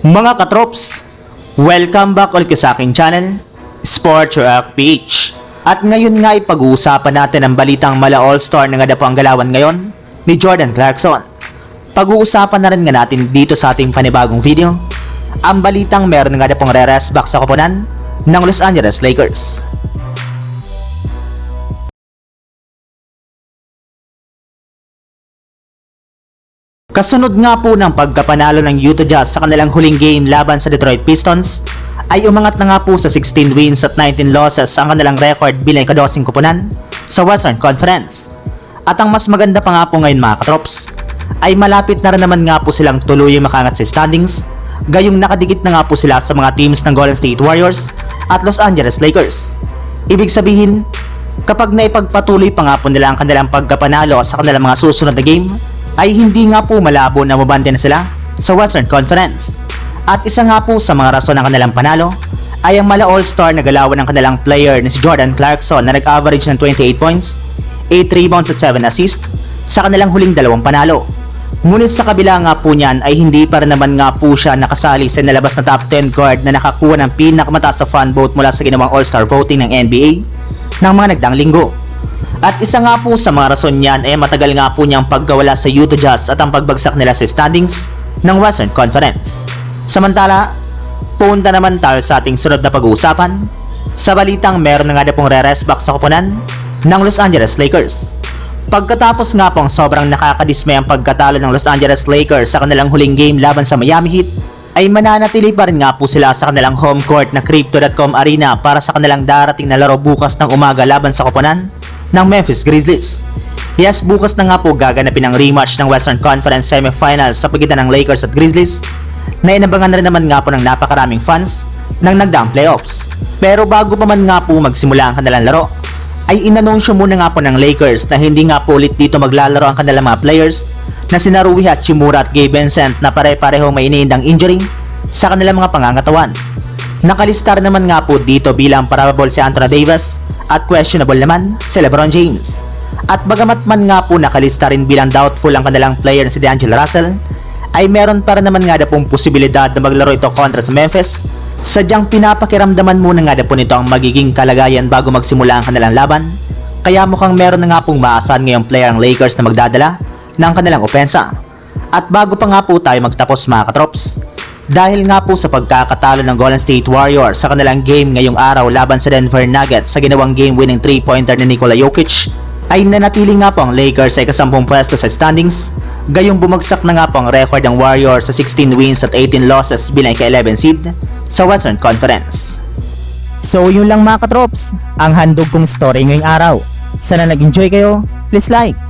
Mga katrops, welcome back ulit sa aking channel, Sports Rock PH. At ngayon nga ay pag-uusapan natin ang balitang mala All-Star na nga ang galawan ngayon ni Jordan Clarkson. Pag-uusapan na rin nga natin dito sa ating panibagong video, ang balitang meron nga na pong re-rest back sa koponan ng Los Angeles Lakers. Kasunod nga po ng pagkapanalo ng Utah Jazz sa kanilang huling game laban sa Detroit Pistons, ay umangat na nga po sa 16 wins at 19 losses ang kanilang record bilang ikadosing kupunan sa Western Conference. At ang mas maganda pa nga po ngayon mga katrops, ay malapit na rin naman nga po silang tuluyang makangat sa standings, gayong nakadikit na nga po sila sa mga teams ng Golden State Warriors at Los Angeles Lakers. Ibig sabihin, kapag naipagpatuloy pa nga po nila ang kanilang pagkapanalo sa kanilang mga susunod na game, ay hindi nga po malabo na mabante na sila sa Western Conference. At isa nga po sa mga rason ng kanilang panalo ay ang mala All-Star na galawan ng kanilang player na si Jordan Clarkson na nag-average ng 28 points, 8 rebounds at 7 assists sa kanilang huling dalawang panalo. Ngunit sa kabila nga po niyan ay hindi pa rin naman nga po siya nakasali sa nalabas na top 10 guard na nakakuha ng pinakamataas na fan vote mula sa ginawang All-Star voting ng NBA ng mga nagdang linggo. At isa nga po sa mga rason niyan ay matagal nga po niyang pagkawala sa Utah Jazz at ang pagbagsak nila sa standings ng Western Conference. Samantala, punta naman tayo sa ating sunod na pag-uusapan. Sa balitang meron na nga na pong re-rest back sa koponan ng Los Angeles Lakers. Pagkatapos nga pong sobrang nakakadismay ang pagkatalo ng Los Angeles Lakers sa kanilang huling game laban sa Miami Heat, ay mananatili pa rin nga po sila sa kanilang home court na Crypto.com Arena para sa kanilang darating na laro bukas ng umaga laban sa koponan ng Memphis Grizzlies. Yes, bukas na nga po gaganapin ang rematch ng Western Conference Semifinals sa pagitan ng Lakers at Grizzlies na inabangan na rin naman nga po ng napakaraming fans ng nagdaang playoffs. Pero bago pa man nga po magsimula ang kanilang laro, ay inanunsyo muna nga po ng Lakers na hindi nga po ulit dito maglalaro ang kanilang mga players na sina Rui Hachimura at Gabe Vincent na pare-pareho may iniindang injury sa kanilang mga pangangatawan. Nakalistar naman nga po dito bilang probable si Anthony Davis at questionable naman si LeBron James. At bagamat man nga po nakalista rin bilang doubtful ang kanilang player na si D'Angelo Russell, ay meron pa rin naman nga na pong posibilidad na maglaro ito kontra sa Memphis. Sadyang pinapakiramdaman muna nga na po nito ang magiging kalagayan bago magsimula ang kanilang laban. Kaya mukhang meron na nga pong maasahan ngayong player ang Lakers na magdadala ng kanilang opensa. At bago pa nga po tayo magtapos mga katrops, dahil nga po sa pagkakatalo ng Golden State Warriors sa kanilang game ngayong araw laban sa Denver Nuggets sa ginawang game-winning 3-pointer ni Nikola Jokic, ay nanatili nga po ang Lakers sa ikasampung pwesto sa standings, gayong bumagsak na nga po ang record ng Warriors sa 16 wins at 18 losses bilang ika-11 seed sa Western Conference. So yun lang mga katrops, ang handog kong story ngayong araw. Sana nag-enjoy kayo, please like